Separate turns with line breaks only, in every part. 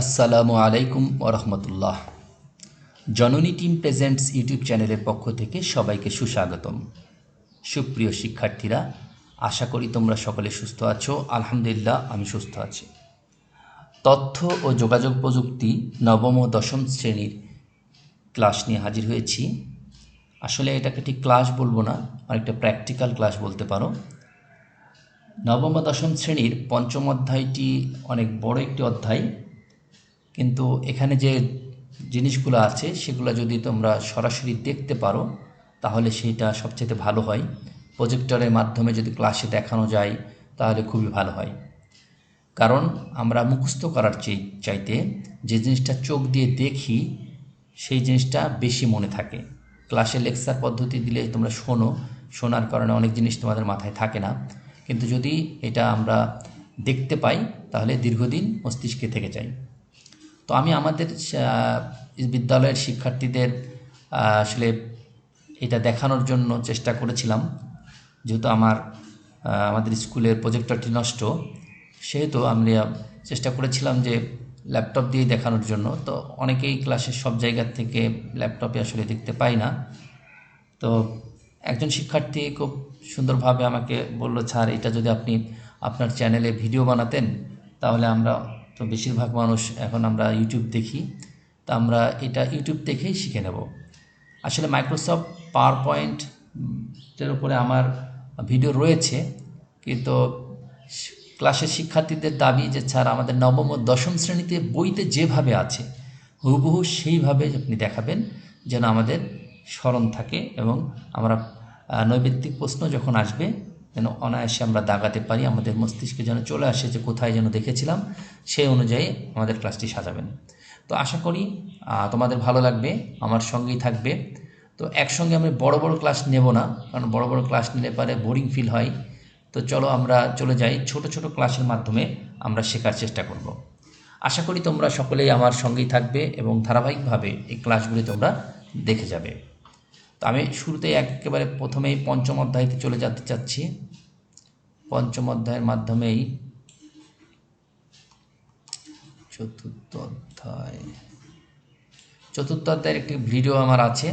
আসসালামু আলাইকুম ওরহমতুল্লাহ জননী টিম প্রেজেন্টস ইউটিউব চ্যানেলের পক্ষ থেকে সবাইকে সুস্বাগতম। সুপ্রিয় শিক্ষার্থীরা, আশা করি তোমরা সকলে সুস্থ আছো। আলহামদুলিল্লাহ, আমি সুস্থ আছি। তথ্য ও যোগাযোগ প্রযুক্তি নবম ও দশম শ্রেণির ক্লাস নিয়ে হাজির হয়েছি। আসলে এটাকে ঠিক ক্লাস বলব না অনেকটা প্র্যাকটিক্যাল ক্লাস বলতে পারো। নবম দশম শ্রেণির পঞ্চম অধ্যায়টি অনেক বড় একটি অধ্যায়। কিন্তু এখানে যে জিনিসগুলো আছে, সেগুলো যদি তোমরা সরাসরি দেখতে পারো, তাহলে সেটা সবচেয়ে ভালো হয়। প্রজেক্টরের মাধ্যমে যদি ক্লাসে দেখানো যায়, তাহলে খুবই ভালো হয়। কারণ আমরা মুখস্থ করার চাইতে যে জিনিসটা চোখ দিয়ে দেখি, সেই জিনিসটা বেশি মনে থাকে। ক্লাসে লেকচার পদ্ধতি দিলে তোমরা শোনো। শোনার কারণে অনেক জিনিস তোমাদের মাথায় থাকে না। কিন্তু যদি এটা আমরা দেখতে পাই, তাহলে দীর্ঘদিন মস্তিষ্কে থেকে যায়। তো আমি আমাদের বিদ্যালয়ের শিক্ষার্থীদের আসলে এটা দেখানোর জন্য চেষ্টা করেছিলাম। যেহেতু আমার আমাদের স্কুলের প্রজেক্টরটি নষ্ট সেহেতু আমি চেষ্টা করেছিলাম যে ল্যাপটপ দিয়ে দেখানোর জন্য। তো অনেকেই ক্লাসের সব জায়গা থেকে ল্যাপটপে আসলে দেখতে পাই না। তো একজন শিক্ষার্থী খুব সুন্দরভাবে আমাকে বলল স্যার এটা যদি আপনি আপনার চ্যানেলে ভিডিও বানাতেন তাহলে আমরা তো বেশিরভাগ মানুষ এখন আমরা ইউটিউব দেখি, তা আমরা এটা ইউটিউব দেখেই শিখে নেব। আসলে মাইক্রোসফট পাওয়ার পয়েন্টের উপরে আমার ভিডিও রয়েছে, কিন্তু ক্লাসের শিক্ষার্থীদের দাবি যে, স্যার, আমাদের নবম ও দশম শ্রেণীতে বইতে যেভাবে আছে, হুবহু সেইভাবে আপনি দেখাবেন যেন আমাদের স্মরণ থাকে এবং আমরা নৈবেত্তিক প্রশ্ন যখন আসবে যেন অনায়াসে আমরা দাগাতে পারি, আমাদের মস্তিষ্কে যেন চলে আসে যে কোথায় যেন দেখেছিলাম, সেই অনুযায়ী আমাদের ক্লাসটি সাজাবেন। তো আশা করি তোমাদের ভালো লাগবে, আমার সঙ্গেই থাকবে। তো একসঙ্গে আমি বড় বড় ক্লাস নেব না, কারণ বড় বড় ক্লাস নিলে পারে বোরিং ফিল হয়। তো চলো আমরা চলে যাই, ছোট ছোট ক্লাসের মাধ্যমে আমরা শেখার চেষ্টা করব। আশা করি তোমরা সকলেই আমার সঙ্গেই থাকবে এবং ধারাবাহিকভাবে এই ক্লাসগুলি তোমরা দেখে যাবে। তো আমি শুরুতেই একেবারে প্রথমেই পঞ্চম অধ্যায়তে চলে যেতে চাচ্ছি। পঞ্চম অধ্যায়ের মাধ্যমেই চতুর্থ অধ্যায়। চতুর্থ অধ্যায়ের একটি ভিডিও আমার আছে।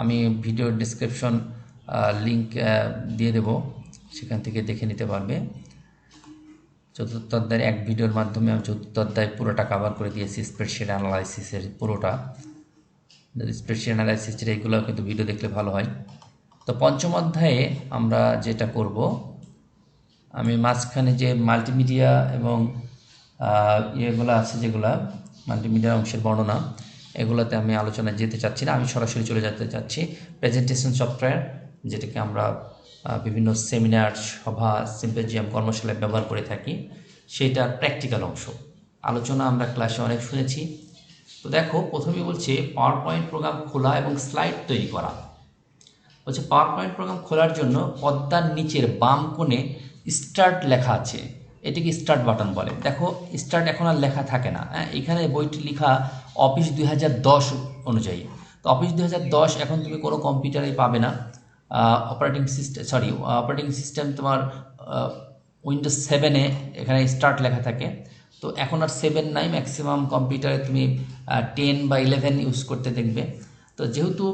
আমি ভিডিও ডিসক্রিপশন লিংক দিয়ে দেব। সেখান থেকে দেখে নিতে পারবে। চতুর্থ অধ্যায়ের এক ভিডিওর মাধ্যমে আমি চতুর্থ অধ্যায় পুরোটা কাভার করে দিয়েছি স্প্রেডশিট অ্যানালাইসিসের পুরোটা। স্প্রেডশিট অ্যানালাইসিসের এইগুলো কিন্তু ভিডিও দেখলে ভালো হয়। তো পঞ্চম অধ্যায়ে আমরা যেটা করব আমি মাঝখানে যে মাল্টিমিডিয়া এবং ইয়েগুলো আছে যেগুলা মাল্টিমিডিয়া অংশের বর্ণনা, এগুলোতে আমি আলোচনায় যেতে চাচ্ছি না। আমি সরাসরি চলে যেতে চাচ্ছি। প্রেজেন্টেশন সফটওয়্যার যেটাকে আমরা বিভিন্ন সেমিনার সভা সিম্পোজিয়াম কর্মশালায় ব্যবহার করে থাকি সেটার প্র্যাকটিক্যাল অংশ। আলোচনা আমরা ক্লাসে অনেক শুনেছি। তো দেখো প্রথমেই বলছে পাওয়ার পয়েন্ট প্রোগ্রাম খোলা এবং স্লাইড তৈরি করা। বলছে পাওয়ার পয়েন্ট প্রোগ্রাম খোলার জন্য পদ্মার নিচের বাম কোণে স্টার্ট লেখা আছে। এটিকে স্টার্ট বাটন বলে। দেখো স্টার্ট এখন আর লেখা থাকে না। হ্যাঁ এখানে বইটি লেখা অফিস দুই হাজার দশ অনুযায়ী। তো অফিস দুই হাজার দশ এখন তুমি কোনো কম্পিউটারে পাবে না। Operating system sorry operating system তোমার উইন্ডোজ সেভেনে এখানে স্টার্ট লেখা থাকে। তো এখন আর সেভেন নাই ম্যাক্সিমাম কম্পিউটারে তুমি টেন বা ইলেভেন ইউজ করতে দেখবে। তো যেহেতু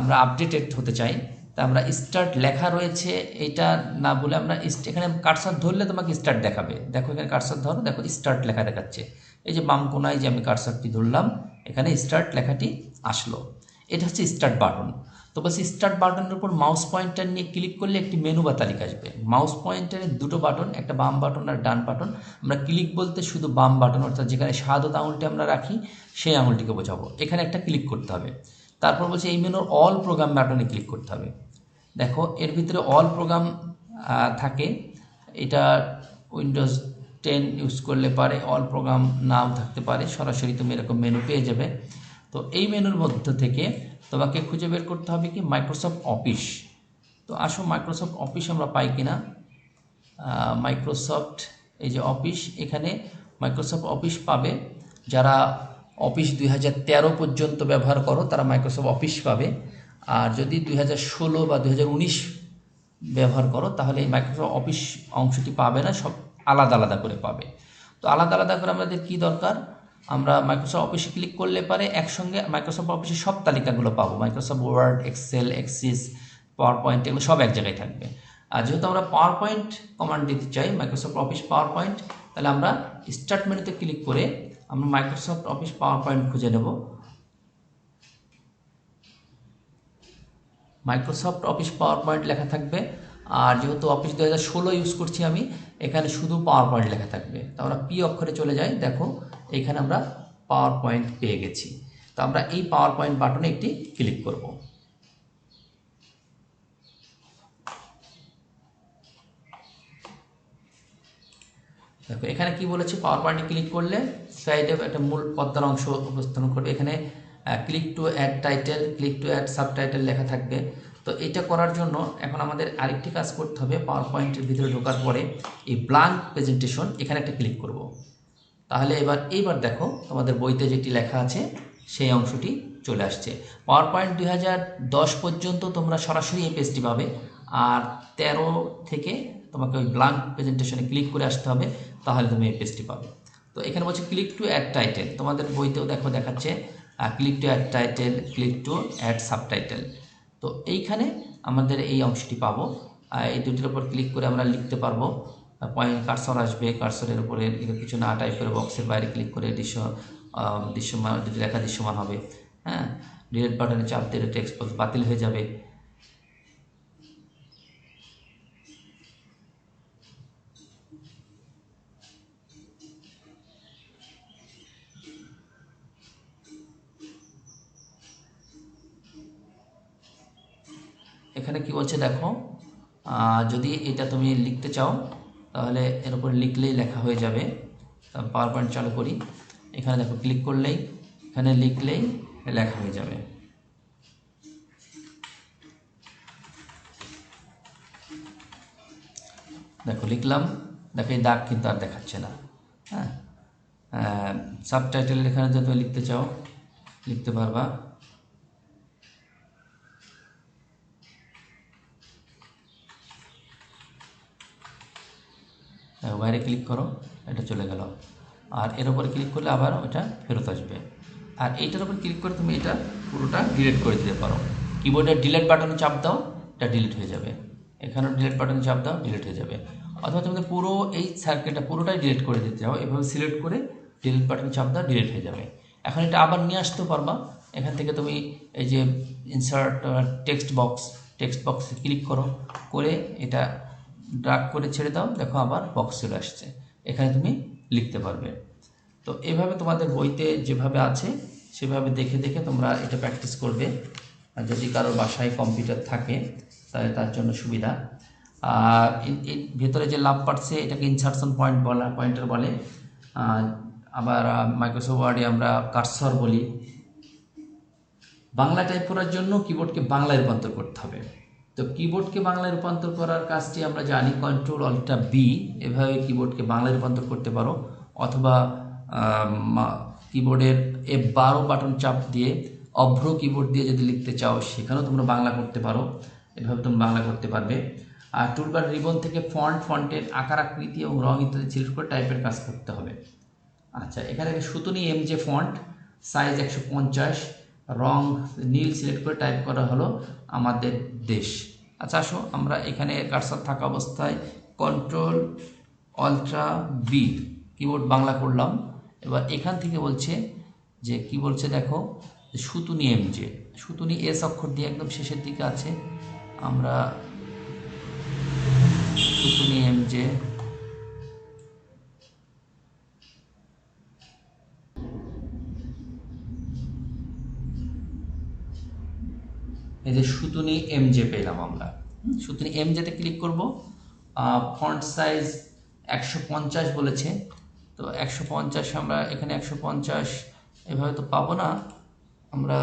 আমরা আপডেটেড হতে চাই তা আমরা স্টার্ট লেখা রয়েছে, এটা না বলে আমরা এখানে কারসার ধরলে তোমাকে স্টার্ট দেখাবে। দেখো এখানে কারসার ধরো, দেখো স্টার্ট লেখা দেখাচ্ছে। এই যে বাম কোনায় যে আমি কারসারটি ধরলাম, এখানে স্টার্ট লেখাটি আসলো। এটা হচ্ছে স্টার্ট বাটন তো বলছি স্টার্ট বাটনের উপর মাউস পয়েন্টার নিয়ে ক্লিক করলে একটি মেনু বা তালিকা আসবে। মাউস পয়েন্টারের দুটো বাটন একটা বাম বাটন আর ডান বাটন আমরা ক্লিক বলতে শুধু বাম বাটন অর্থাৎ যেখানে সাদত আঙুলটি আমরা রাখি, সেই আঙুলটিকে বোঝাবো। এখানে একটা ক্লিক করতে হবে। তারপর বলছে এই মেনুর অল প্রোগ্রাম বাটনে ক্লিক করতে হবে। দেখো, এর ভিতরে অল প্রোগ্রাম থাকে। এটা উইন্ডোজ টেন ইউজ করলে পারে অল প্রোগ্রাম নাও থাকতে পারে। সরাসরি তুমি এরকম মেনু পেয়ে যাবে। তো এই মেনুর মধ্যে থেকে তোমাকে খুঁজে বের করতে হবে কি মাইক্রোসফট অফিস তো আসো মাইক্রোসফট অফিস আমরা পাই কিনা। মাইক্রোসফট এই যে অফিস এখানে মাইক্রোসফট অফিস পাবে। যারা অফিস দুই হাজার তেরো পর্যন্ত ব্যবহার করো, তারা মাইক্রোসফট অফিস পাবে। আর যদি দুই হাজার ষোলো বা দুই হাজার উনিশ ব্যবহার করো, তাহলে এই মাইক্রোসফট অফিস অংশটি পাবে না, সব আলাদা আলাদা করে পাবে। তো আলাদা আলাদা করে আমাদের কি দরকার? আমরা মাইক্রোসফট অফিসে ক্লিক করলে পারে একসঙ্গে মাইক্রোসফট অফিসের সব তালিকাগুলো পাবো। Microsoft Word Excel access PowerPoint এগুলো সব এক জায়গায় থাকবে। আর যেহেতু আমরা পাওয়ার পয়েন্ট কমান্ড দিতে চাই মাইক্রোসফট অফিস পাওয়ার পয়েন্ট তাহলে আমরা স্টার্ট মেনুতে ক্লিক করে আমরা মাইক্রোসফট অফিস পাওয়ার পয়েন্ট খুঁজে নেব। মাইক্রোসফট অফিস পাওয়ার পয়েন্ট লেখা থাকবে। আর যেহেতু অফিস দু হাজার ষোলো ইউজ করছি আমি, এখানে শুধু পাওয়ার পয়েন্ট লেখা থাকবে। তো আমরা পি অক্ষরে চলে যাই। দেখো, এখানে আমরা পাওয়ার পয়েন্ট পেয়ে গেছি। তো আমরা এই পাওয়ার পয়েন্ট বাটনে একটি ক্লিক করব। দেখো, এখানে কি বলেছে? পাওয়ার পয়েন্টে ক্লিক করলে সাইডে একটা মূল পদ্মার অংশ উপস্থাপন করবে। এখানে click to add title click to add subtitle লেখা থাকবে। তো এটা করার জন্য এখন আমাদের আরেকটি কাজ করতে হবে পাওয়ার পয়েন্টের ভিতরে ঢোকার পরে এই ব্লাঙ্ক প্রেজেন্টেশন এখানে একটা ক্লিক করব। তাহলে এবার, এইবার দেখো তোমাদের বইতে যেটি লেখা আছে, সেই অংশটি চলে আসছে। পাওয়ার পয়েন্ট দুই হাজার দশ পর্যন্ত তোমরা সরাসরি এই পেজটি পাবে, আর ১৩ থেকে তোমাকে ওই ব্লাঙ্ক প্রেজেন্টেশনে ক্লিক করে আসতে হবে, তাহলে তুমি এই পেজটি পাবে। তো এখানে বলছে ক্লিক টু অ্যাড টাইটেল তোমাদের বইতেও দেখো দেখাচ্ছে click to add title click to add subtitle তো এইখানে আমাদের এই অংশটি পাবো। এই দুটির উপর ক্লিক করে আমরা লিখতে পারব। পয়েন্ট কার্সর আসবে কার্সরের উপরে কিছু না টাইপের বক্সের বাইরে ক্লিক করে দৃশ্য দৃশ্যমান লেখা দৃশ্যমান হবে। হ্যাঁ ডিলেট বাটনে চাপ দিলে টেক্সট বাতিল হয়ে যাবে। এখানে কি বলছে দেখো যদি এটা তুমি লিখতে চাও, তাহলে এর উপর লিখলেই লেখা হয়ে যাবে। পাওয়ার পয়েন্ট চালু করি। এখানে দেখো ক্লিক করলেই, এখানে লিখলেই লেখা হয়ে যাবে। দেখো লিখলাম, দেখো এই দাগ কিন্তু আর দেখাচ্ছে না। হ্যাঁ? সাবটাইটেল এখানে যদি লিখতে চাও, লিখতে পারবা। বাইরে ক্লিক করো, এটা চলে গেল। আর এর উপরে ক্লিক করলে আবার ওটা ফেরত আসবে। আর এইটার উপর ক্লিক করে তুমি এটা পুরোটা ডিলিট করে দিতে পারো। কিবোর্ডের ডিলিট বাটনে চাপ দাও, এটা ডিলিট হয়ে যাবে। এখানেও ডিলিট বাটনে চাপ দাও ডিলিট হয়ে যাবে। অথবা তোমাদের পুরো এই সার্কেলটা পুরোটাই ডিলিট করে দিতে চাও, এভাবে সিলেক্ট করে ডিলিট বাটনে চাপ দাও ডিলিট হয়ে যাবে। এখন এটা আবার নিয়ে আসতে পারবা। এখান থেকে তুমি এই যে ইনসার্ট টেক্সট বক্স টেক্সট বক্সে ক্লিক করো। করে এটা ড্রাগ করে ছেড়ে দাও, দেখো আবার বক্স চলে আসছে। এখানে তুমি লিখতে পারবে। তো এভাবে তোমাদের বইতে যেভাবে আছে, সেভাবে দেখে দেখে তোমরা এটা প্র্যাকটিস করবে। আর যদি কারোর বাসায় কম্পিউটার থাকে, তাহলে তার জন্য সুবিধা। আর ভেতরে যে লাভ পাচ্ছে এটাকে ইনসার্শন পয়েন্ট বলা পয়েন্টার বলে। আবার মাইক্রোসফট ওয়ার্ডে আমরা কার্সর বলি। বাংলা টাইপ করার জন্য কিবোর্ডকে বাংলায় রূপান্তর করতে হবে। তো কিবোর্ডকে বাংলায় রূপান্তর করার কাজটি আমরা জানি কন্ট্রোল অল্টা বি এভাবে কিবোর্ডকে বাংলায় রূপান্তর করতে পারো। অথবা কিবোর্ডের এফ বারো বাটন চাপ দিয়ে অভ্র কিবোর্ড দিয়ে যদি লিখতে চাও, সেখানেও তোমরা বাংলা করতে পারো। এভাবে তুমি বাংলা করতে পারবে। আর টুলবার রিবন থেকে ফন্ট ফন্টের আকার, আকৃতি এবং রং ইত্যাদি সিলেক্ট করে টাইপের কাজ করতে হবে। আচ্ছা এখানে সুতনি এম যে ফন্ট সাইজ একশো পঞ্চাশ রং নীল সিলেক্ট করে টাইপ করা হলো আমাদের দেশ। আচ্ছা আসো, আমরা এখানে কারসার থাকা অবস্থায় control alt B keyboard Bangla করলাম। এবার এখান থেকে বলছে যে, কি বলছে দেখো সুতুনি এম যে সুতুনি এস অক্ষর দিয়ে একদম শেষের দিকে আছে। আমরা সুতুনি এম যে এই যে সুতুনি এম জে পেলাম আমরা। সুতুনি এম জেতে ক্লিক করব। ফন্ট সাইজ একশো পঞ্চাশ বলেছে। তো একশো পঞ্চাশ আমরা এখানে একশো পঞ্চাশ এভাবে তো পাবো না। আমরা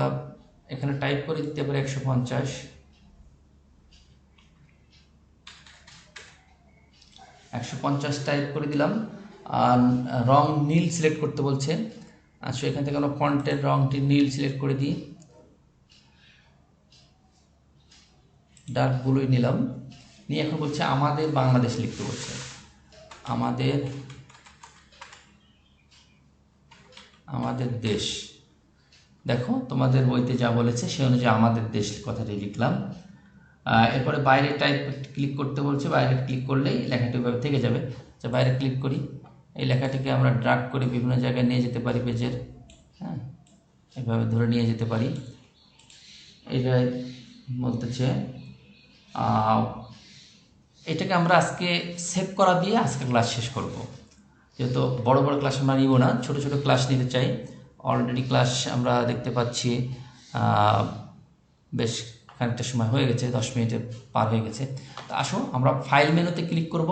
এখানে টাইপ করে দিতে পারি একশো পঞ্চাশ। একশো পঞ্চাশ টাইপ করে দিলাম। আর রং নীল সিলেক্ট করতে বলছে। আচ্ছা এখান থেকে আমরা ফন্টের রংটি নীল সিলেক্ট করে দিই। ডার্ক ব্লুই নিলাম। নিয়ে এখন বলছে, আমাদের বাংলাদেশ লিখতে বলছে। আমাদের আমাদের দেশ। দেখো, তোমাদের বইতে যা বলেছে সে অনুযায়ী আমাদের দেশ কথাটি লিখলাম। এরপরে বাইরে টাইপ ক্লিক করতে বলছে, বাইরে ক্লিক করলেই লেখাটি ওইভাবে থেকে যাবে। আচ্ছা বাইরে ক্লিক করি। এই লেখাটিকে আমরা ড্রাগ করে বিভিন্ন জায়গায় নিয়ে যেতে পারি পেজের। হ্যাঁ এভাবে ধরে নিয়ে যেতে পারি। এটাই বলতেছে এটাকে আমরা আজকে সেভ করা দিয়ে আজকে ক্লাস শেষ করব। যেহেতু বড় বড় ক্লাস আমরা নিব না, ছোট ছোট ক্লাস নিতে চাই। অলরেডি ক্লাস আমরা দেখতে পাচ্ছি বেশ খানিকটা সময় হয়ে গেছে, দশ মিনিটে পার হয়ে গেছে। তো আসো আমরা ফাইল মেনুতে ক্লিক করব।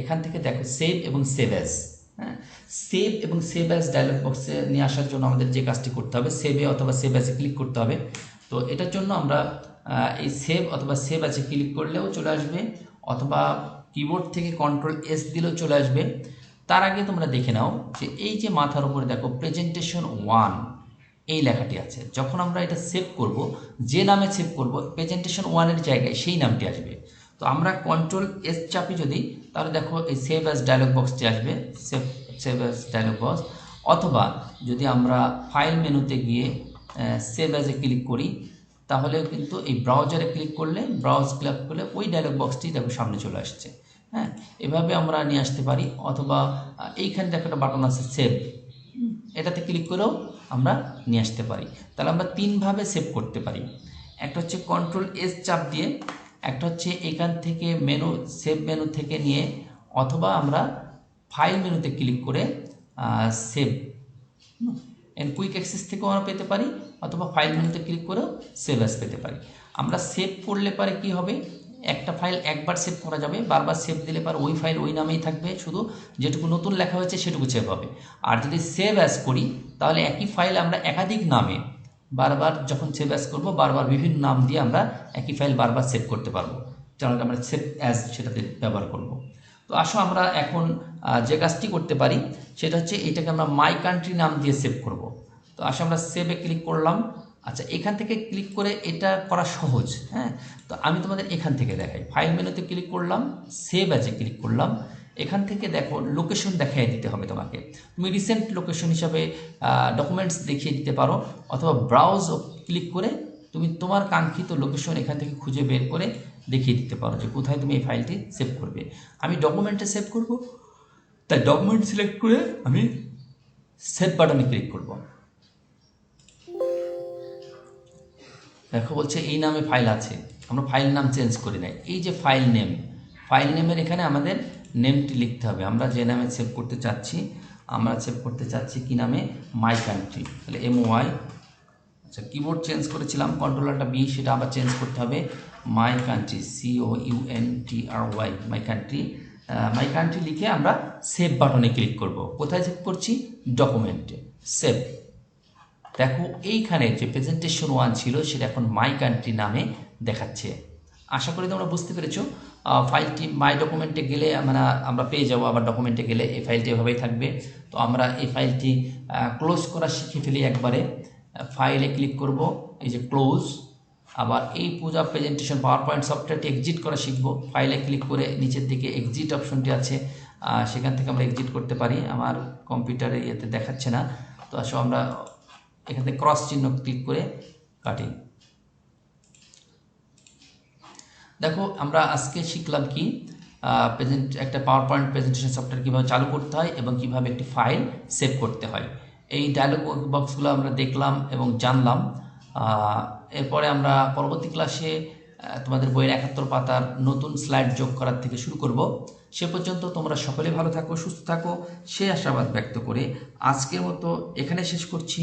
এখান থেকে দেখো সেভ এবং সেভ অ্যাজ হ্যাঁ সেভ এবং সেভ অ্যাজ ডায়লগ বক্সে নিয়ে আসার জন্য আমাদের যে কাজটি করতে হবে সেভে অথবা সেভ অ্যাজে ক্লিক করতে হবে। তো এটার জন্য আমরা এই সেভ অথবা সেভ অ্যাজে ক্লিক করলেও চলে আসবে। অথবা কিবোর্ড থেকে কন্ট্রোল এস দিলেও চলে আসবে। তার আগে তোমরা দেখে নাও যে এই যে মাথার উপরে দেখো প্রেজেন্টেশন ওয়ান এই লেখাটি আছে। যখন আমরা এটা সেভ করব, যে নামে সেভ করব প্রেজেন্টেশন ওয়ানের জায়গায় সেই নামটি আসবে। তো আমরা কন্ট্রোল এস চাপি যদি, তাহলে দেখো এই সেভ অ্যাজ ডায়লগ বক্সটি আসবে। Save save as dialog box অথবা যদি আমরা ফাইল মেনুতে গিয়ে সেভ অ্যাজে ক্লিক করি তাহলেও কিন্তু এই ব্রাউজারে ক্লিক করলে ব্রাউজ ক্লিক করলে ওই ডায়লগ বক্সটি দেখো সামনে চলে আসছে। হ্যাঁ এভাবে আমরা নিয়ে আসতে পারি। অথবা এইখানে দেখো একটা বাটন আছে সেভ এটাতে ক্লিক করেও আমরা নিয়ে আসতে পারি। তাহলে আমরা তিনভাবে সেভ করতে পারি। একটা হচ্ছে কন্ট্রোল এস চাপ দিয়ে, একটা হচ্ছে এখান থেকে মেনু সেভ মেনু থেকে নিয়ে, অথবা আমরা ফাইল মেনুতে ক্লিক করে সেভ এন্ড কুইক অ্যাক্সেস থেকেও আমরা পেতে পারি। অথবা ফাইল মেনুতে ক্লিক করেও সেভ অ্যাস পেতে পারি। আমরা সেভ করলে পারে কি হবে? একটা ফাইল একবার সেভ করা যাবে, বারবার সেভ দিলে পারে ওই ফাইল ওই নামেই থাকবে, শুধু যেটুকু নতুন লেখা হয়েছে সেটুকু সেভ হবে। আর যদি সেভ অ্যাস করি, তাহলে একই ফাইল আমরা একাধিক নামে বারবার যখন সেভ অ্যাস করব, বারবার বিভিন্ন নাম দিয়ে আমরা একই ফাইল বারবার সেভ করতে পারব। যেমন আমরা সেভ অ্যাজ সেটাতে ব্যবহার করব। তো আসো আমরা এখন যে কাজটি করতে পারি, সেটা হচ্ছে এটাকে আমরা মাই কান্ট্রি নাম দিয়ে সেভ করব। তো আসে আমরা সেভে ক্লিক করলাম। আচ্ছা এখান থেকে ক্লিক করে এটা করা সহজ হ্যাঁ? তো আমি তোমাদের এখান থেকে দেখাই। ফাইল মেনুতে ক্লিক করলাম সেভ অ্যাজে ক্লিক করলাম। এখান থেকে দেখো লোকেশন দেখাই দিতে হবে তোমাকে। তুমি রিসেন্ট লোকেশন হিসাবে ডকুমেন্টস দেখিয়ে দিতে পারো, অথবা ব্রাউজ ক্লিক করে তুমি তোমার কাঙ্ক্ষিত লোকেশন এখান থেকে খুঁজে বের করে দেখিয়ে দিতে পারো যে কোথায় তুমি এই ফাইলটি সেভ করবে। আমি ডকুমেন্টে সেভ করব, তাই ডকুমেন্ট সিলেক্ট করে আমি সেভ বাটনে ক্লিক করব। দেখো বলছে এই নামে ফাইল আছে। আমরা ফাইল নাম চেঞ্জ করি নাই। এই যে ফাইল নেম ফাইল নেমের এখানে আমাদের নেমটি লিখতে হবে। আমরা যে নামে সেভ করতে চাচ্ছি, আমরা সেভ করতে চাচ্ছি কি নামে? মাই কান্ট্রি তাহলে এম ওয়াই আচ্ছা কিবোর্ড চেঞ্জ করেছিলাম কন্ট্রোলারটা বি সেটা আবার চেঞ্জ করতে হবে। My country C O O U N T R Y my country my country লিখে আমরা সেভ বাটনে ক্লিক করব। কোথায় সেভ করছি? ডকুমেন্টে সেভ দেখো, এইখানে যে প্রেজেন্টেশন ওয়ান ছিল, সেটা এখন মাই কান্ট্রি নামে দেখাচ্ছে। আশা করি তোমরা বুঝতে পেরেছ। ফাইলটি মাই ডকুমেন্টে গেলে আমরা আমরা পেয়ে যাব, আবার ডকুমেন্টে গেলে এই ফাইলটি এভাবেই থাকবে। তো আমরা এই ফাইলটি ক্লোজ করা শিখে ফেলি একবারে। ফাইলে ক্লিক করব, এই যে ক্লোজ আবার এই পূজা প্রেজেন্টেশন পাওয়ার পয়েন্ট সফটওয়্যারটি এক্সিট করা শিখব। ফাইলে ক্লিক করে নিচের দিকে এক্সিট অপশনটি আছে। সেখান থেকে আমরা এক্সিট করতে পারি। আমার কম্পিউটারে ইয়েতে দেখাচ্ছে না। তো আসলে আমরা এখান ক্রস চিহ্ন ক্লিক করে কাটি দেখো, আমরা আজকে শিখলাম কি প্রেজেন্ট একটা পাওয়ার পয়েন্ট প্রেজেন্টেশন সফটওয়্যার কীভাবে চালু করতে হয় এবং কীভাবে একটি ফাইল সেভ করতে হয়। এই ডায়লগ বক্সগুলো আমরা দেখলাম এবং জানলাম। এরপরে আমরা পরবর্তী ক্লাসে তোমাদের বইয়ের একাত্তর পাতার নতুন স্লাইড যোগ করার থেকে শুরু করব। সে পর্যন্ত তোমরা সকলে ভালো থাকো, সুস্থ থাকো। সে আশাবাদ ব্যক্ত করে আজকের মতো এখানে শেষ করছি।